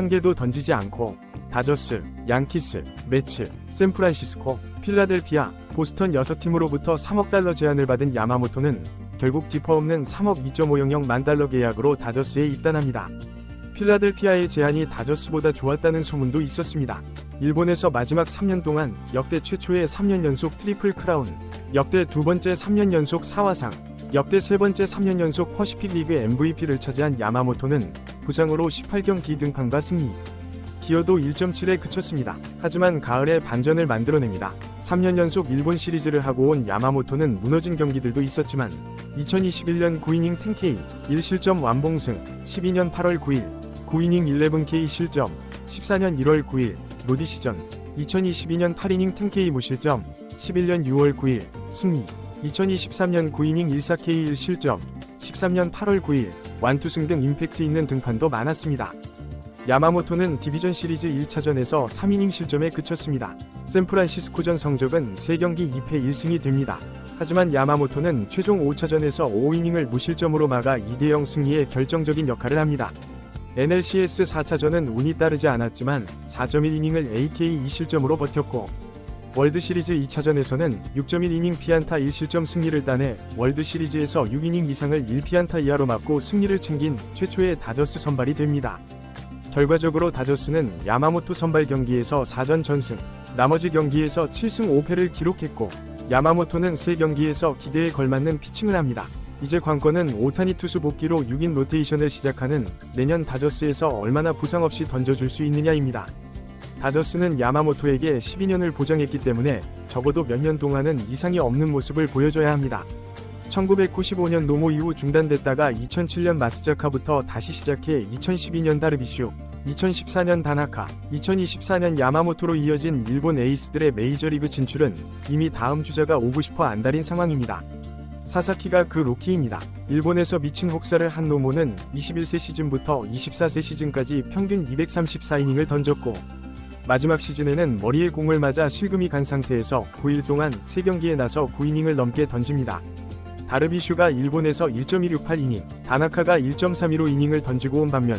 한 개도 던지지 않고 다저스, 양키스, 매츠, 샌프란시스코, 필라델피아, 보스턴 6팀으로부터 3억 달러 제안을 받은 야마모토는 결국 디퍼 없는 3억 2.500만 달러 계약으로 다저스에 입단합니다. 필라델피아의 제안이 다저스보다 좋았다는 소문도 있었습니다. 일본에서 마지막 3년 동안 역대 최초의 3년 연속 트리플 크라운, 역대 두 번째 3년 연속 사화상, 역대 세 번째 3년 연속 퍼시픽 리그 MVP를 차지한 야마모토는 부상으로 18경기 등판과 승리. 기여도 1.7에 그쳤습니다. 하지만 가을에 반전을 만들어냅니다. 3년 연속 일본 시리즈를 하고 온 야마모토는 무너진 경기들도 있었지만 2021년 9이닝 10K 1실점 완봉승, 12년 8월 9일 9이닝 11K 실점, 14년 1월 9일 로디 시전, 2022년 8이닝 10K 무실점, 11년 6월 9일 승리, 2023년 9이닝 14K 1실점, 13년 8월 9일 완투승 등 임팩트 있는 등판도 많았습니다. 야마모토는 디비전 시리즈 1차전에서 3이닝 실점에 그쳤습니다. 샌프란시스코전 성적은 3경기 2패 1승이 됩니다. 하지만 야마모토는 최종 5차전에서 5이닝을 무실점으로 막아 2대0 승리에 결정적인 역할을 합니다. NLCS 4차전은 운이 따르지 않았지만 4.1이닝을 AK 2실점으로 버텼고 월드 시리즈 2차전에서는 6.1이닝 피안타 1실점 승리를 따내 월드 시리즈에서 6이닝 이상을 1피안타 이하로 맞고 승리를 챙긴 최초의 다저스 선발이 됩니다. 결과적으로 다저스는 야마모토 선발 경기에서 4전 전승, 나머지 경기에서 7승 5패를 기록했고 야마모토는 3경기에서 기대에 걸맞는 피칭을 합니다. 이제 관건은 오타니 투수 복귀로 6인 로테이션을 시작하는 내년 다저스에서 얼마나 부상 없이 던져줄 수 있느냐입니다. 다저스는 야마모토에게 12년을 보장했기 때문에 적어도 몇 년 동안은 이상이 없는 모습을 보여줘야 합니다. 1995년 노모 이후 중단됐다가 2007년 마스자카부터 다시 시작해 2012년 다르비슈, 2014년 다나카, 2024년 야마모토로 이어진 일본 에이스들의 메이저리그 진출은 이미 다음 주자가 오고 싶어 안달인 상황입니다. 사사키가 그 로키입니다. 일본에서 미친 혹사를 한 노모는 21세 시즌부터 24세 시즌까지 평균 234이닝을 던졌고 마지막 시즌에는 머리에 공을 맞아 실금이 간 상태에서 9일 동안 3경기에 나서 9이닝을 넘게 던집니다. 다르비슈가 일본에서 1.168이닝, 다나카가 1.32로 이닝을 던지고 온 반면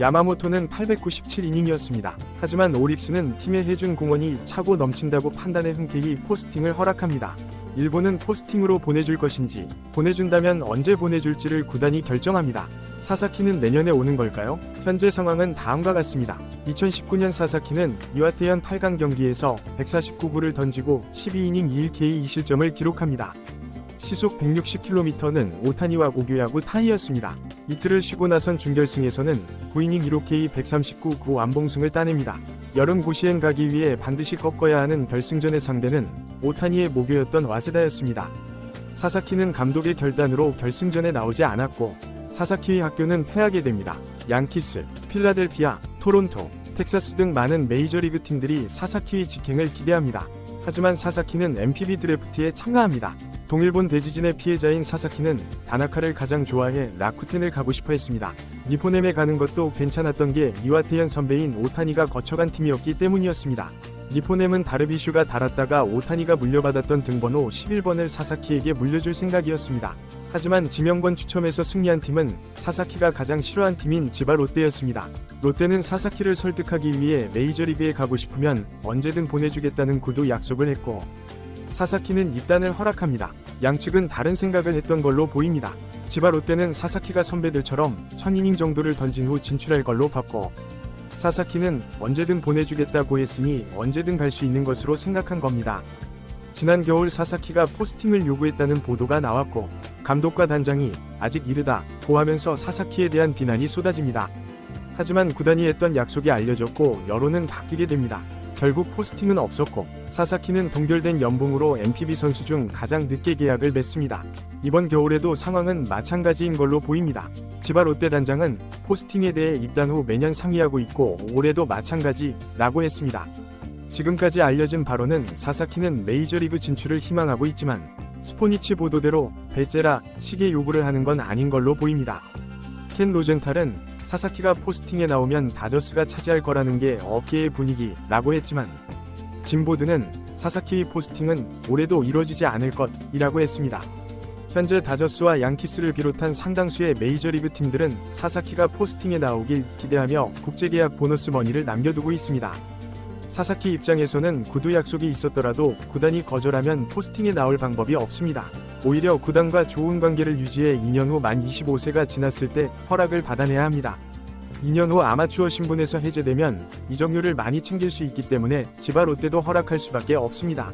야마모토는 897이닝이었습니다. 하지만 오릭스는 팀의 해준 공원이 차고 넘친다고 판단해 흔쾌히 포스팅을 허락합니다. 일본은 포스팅으로 보내줄 것인지, 보내준다면 언제 보내줄지를 구단이 결정합니다. 사사키는 내년에 오는 걸까요? 현재 상황은 다음과 같습니다. 2019년 사사키는 유아테현 8강 경기에서 149구를 던지고 12이닝 2일K 2실점을 기록합니다. 시속 160km는 오타니와 고교야구 타이였습니다. 이틀을 쉬고 나선 준결승에서는 9이닝 1호K 139 9 완봉승을 따냅니다. 여름 고시엔 가기 위해 반드시 꺾어야 하는 결승전의 상대는 오타니의 모교였던 와세다였습니다. 사사키는 감독의 결단으로 결승전에 나오지 않았고 사사키의 학교는 패하게 됩니다. 양키스, 필라델피아, 토론토, 텍사스 등 많은 메이저리그 팀들이 사사키의 직행을 기대합니다. 하지만 사사키는 MPB 드래프트에 참가합니다. 동일본 대지진의 피해자인 사사키는 다나카를 가장 좋아해 라쿠텐을 가고 싶어 했습니다. 니포넴에 가는 것도 괜찮았던 게 이와테현 선배인 오타니가 거쳐간 팀이었기 때문이었습니다. 니포넴은 다르비슈가 달았다가 오타니가 물려받았던 등번호 11번을 사사키에게 물려줄 생각이었습니다. 하지만 지명권 추첨에서 승리한 팀은 사사키가 가장 싫어한 팀인 지바 롯데였습니다. 롯데는 사사키를 설득하기 위해 메이저리그에 가고 싶으면 언제든 보내주겠다는 구두 약속을 했고 사사키는 입단을 허락합니다. 양측은 다른 생각을 했던 걸로 보입니다. 지바 롯데는 사사키가 선배들처럼 1000이닝 정도를 던진 후 진출할 걸로 봤고 사사키는 언제든 보내주겠다고 했으니 언제든 갈 수 있는 것으로 생각한 겁니다. 지난 겨울 사사키가 포스팅을 요구했다는 보도가 나왔고 감독과 단장이 아직 이르다 고하면서 사사키에 대한 비난이 쏟아집니다. 하지만 구단이 했던 약속이 알려졌고 여론은 바뀌게 됩니다. 결국 포스팅은 없었고 사사키는 동결된 연봉으로 MPB 선수 중 가장 늦게 계약을 맺습니다. 이번 겨울에도 상황은 마찬가지인 걸로 보입니다. 지바 롯데 단장은 포스팅에 대해 입단 후 매년 상의하고 있고 올해도 마찬가지라고 했습니다. 지금까지 알려진 바로는 사사키는 메이저리그 진출을 희망하고 있지만 스포니치 보도대로 베제라 시계 요구를 하는 건 아닌 걸로 보입니다. 켄 로젠탈은 사사키가 포스팅에 나오면 다저스가 차지할 거라는 게 업계의 분위기라고 했지만 짐보드는 사사키의 포스팅은 올해도 이뤄지지 않을 것이라고 했습니다. 현재 다저스와 양키스를 비롯한 상당수의 메이저리그 팀들은 사사키가 포스팅에 나오길 기대하며 국제계약 보너스 머니를 남겨두고 있습니다. 사사키 입장에서는 구두 약속이 있었더라도 구단이 거절하면 포스팅에 나올 방법이 없습니다. 오히려 구단과 좋은 관계를 유지해 2년 후 만 25세가 지났을 때 허락을 받아내야 합니다. 2년 후 아마추어 신분에서 해제되면 이적료를 많이 챙길 수 있기 때문에 지바 롯데도 허락할 수밖에 없습니다.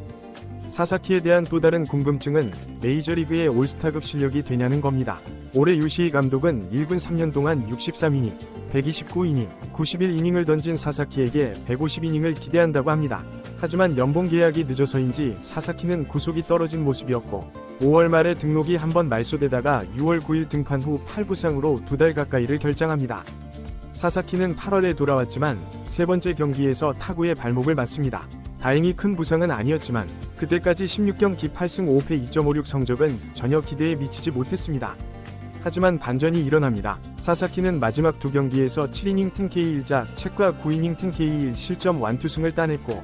사사키에 대한 또 다른 궁금증은 메이저리그의 올스타급 실력이 되냐는 겁니다. 올해 유시희 감독은 1군 3년 동안 63이닝, 129이닝, 91이닝을 던진 사사키에게 150이닝을 기대한다고 합니다. 하지만 연봉 계약이 늦어서인지 사사키는 구속이 떨어진 모습이었고 5월 말에 등록이 한 번 말소되다가 6월 9일 등판 후 팔부상으로 두 달 가까이를 결장합니다. 사사키는 8월에 돌아왔지만 세 번째 경기에서 타구의 발목을 맞습니다. 다행히 큰 부상은 아니었지만 그때까지 16경기 8승 5패 2.56 성적은 전혀 기대에 미치지 못했습니다. 하지만 반전이 일어납니다. 사사키는 마지막 두 경기에서 7이닝 10K 1자, 책과 9이닝 10K 1 실점 완투승을 따냈고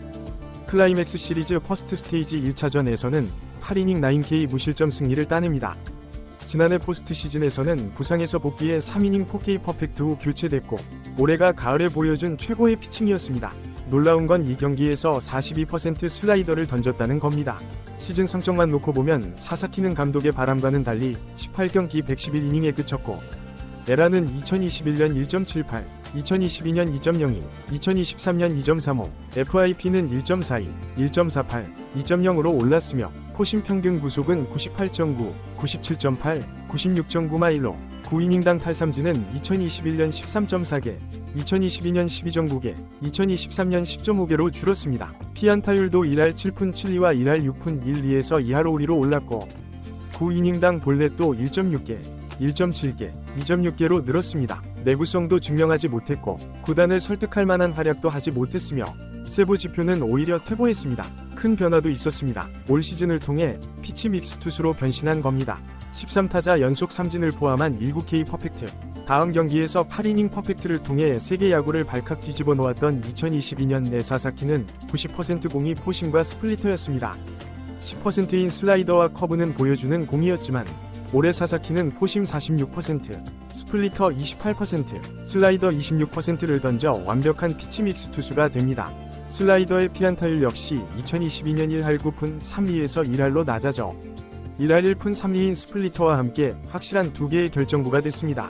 클라이맥스 시리즈 퍼스트 스테이지 1차전에서는 8이닝 9K 무실점 승리를 따냅니다. 지난해 포스트 시즌에서는 부상에서 복귀해 3이닝 4K 퍼펙트 후 교체됐고 올해가 가을에 보여준 최고의 피칭이었습니다. 놀라운 건 이 경기에서 42% 슬라이더를 던졌다는 겁니다. 시즌 성적만 놓고 보면 사사키는 감독의 바람과는 달리 18경기 111이닝에 그쳤고 에라는 2021년 1.78, 2022년 2.02, 2023년 2.35, FIP는 1.42, 1.48, 2.0으로 올랐으며 포심 평균 구속은 98.9, 97.8, 96.9마일로 9이닝당 탈삼진은 2021년 13.4개, 2022년 12.9개, 2023년 10.5개로 줄었습니다. 피안타율도 1할 7푼 7리와 1할 6푼 1리에서 2할 5리로 올랐고 9이닝당 볼넷도 1.6개, 1.7개, 2.6개로 늘었습니다. 내구성도 증명하지 못했고 구단을 설득할 만한 활약도 하지 못했으며 세부 지표는 오히려 퇴보했습니다. 큰 변화도 있었습니다. 올 시즌을 통해 피치 믹스 투수로 변신한 겁니다. 13타자 연속 3진을 포함한 19K 퍼펙트. 다음 경기에서 8이닝 퍼펙트를 통해 세계 야구를 발칵 뒤집어 놓았던 2022년 내사사키는 90% 공이 포심과 스플리터였습니다. 10%인 슬라이더와 커브는 보여주는 공이었지만 올해 사사키는 포심 46%, 스플리터 28%, 슬라이더 26%를 던져 완벽한 피치 믹스 투수가 됩니다. 슬라이더의 피안타율 역시 2022년 1할 9푼 3리에서 1할로 낮아져 1할 1푼 3리인 스플리터와 함께 확실한 두 개의 결정구가 됐습니다.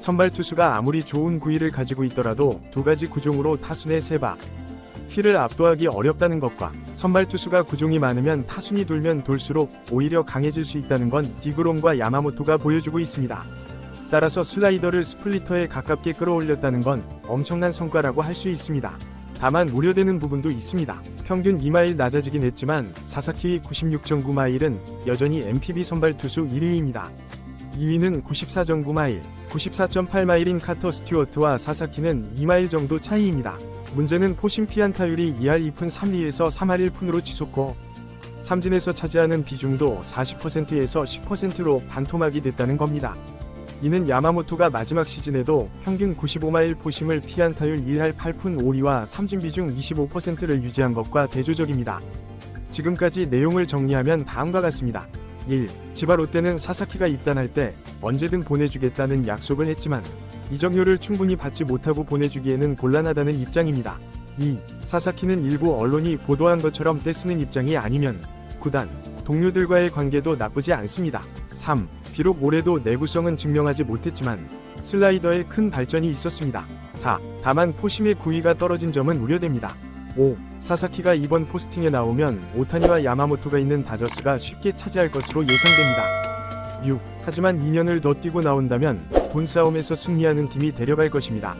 선발 투수가 아무리 좋은 구위를 가지고 있더라도 두 가지 구종으로 타순의 세바, 휘를 압도하기 어렵다는 것과 선발 투수가 구종이 많으면 타순이 돌면 돌수록 오히려 강해질 수 있다는 건 디그롬과 야마모토가 보여주고 있습니다. 따라서 슬라이더를 스플리터에 가깝게 끌어올렸다는 건 엄청난 성과라고 할 수 있습니다. 다만 우려되는 부분도 있습니다. 평균 2마일 낮아지긴 했지만 사사키의 96.9마일은 여전히 MPB 선발 투수 1위입니다. 2위는 94.9마일, 94.8마일인 카터 스튜어트와 사사키는 2마일 정도 차이입니다. 문제는 포심 피안타율이 2할 2푼 3리에서 3할 1푼으로 치솟고 삼진에서 차지하는 비중도 40%에서 10%로 반토막이 됐다는 겁니다. 이는 야마모토가 마지막 시즌에도 평균 95마일 포심을 피안타율 1할 8푼 5리와 삼진 비 중 25%를 유지한 것과 대조적입니다. 지금까지 내용을 정리하면 다음과 같습니다. 1. 지바 롯데는 사사키가 입단할 때 언제든 보내주겠다는 약속을 했지만 이적료를 충분히 받지 못하고 보내주기에는 곤란하다는 입장입니다. 2. 사사키는 일부 언론이 보도한 것처럼 떼쓰는 입장이 아니면 구단, 동료들과의 관계도 나쁘지 않습니다. 3. 비록 올해도 내구성은 증명하지 못했지만 슬라이더에 큰 발전이 있었습니다. 4. 다만 포심의 구위가 떨어진 점은 우려됩니다. 5. 사사키가 이번 포스팅에 나오면 오타니와 야마모토가 있는 다저스가 쉽게 차지할 것으로 예상됩니다. 6. 하지만 2년을 더 뛰고 나온다면 돈 싸움에서 승리하는 팀이 데려갈 것입니다.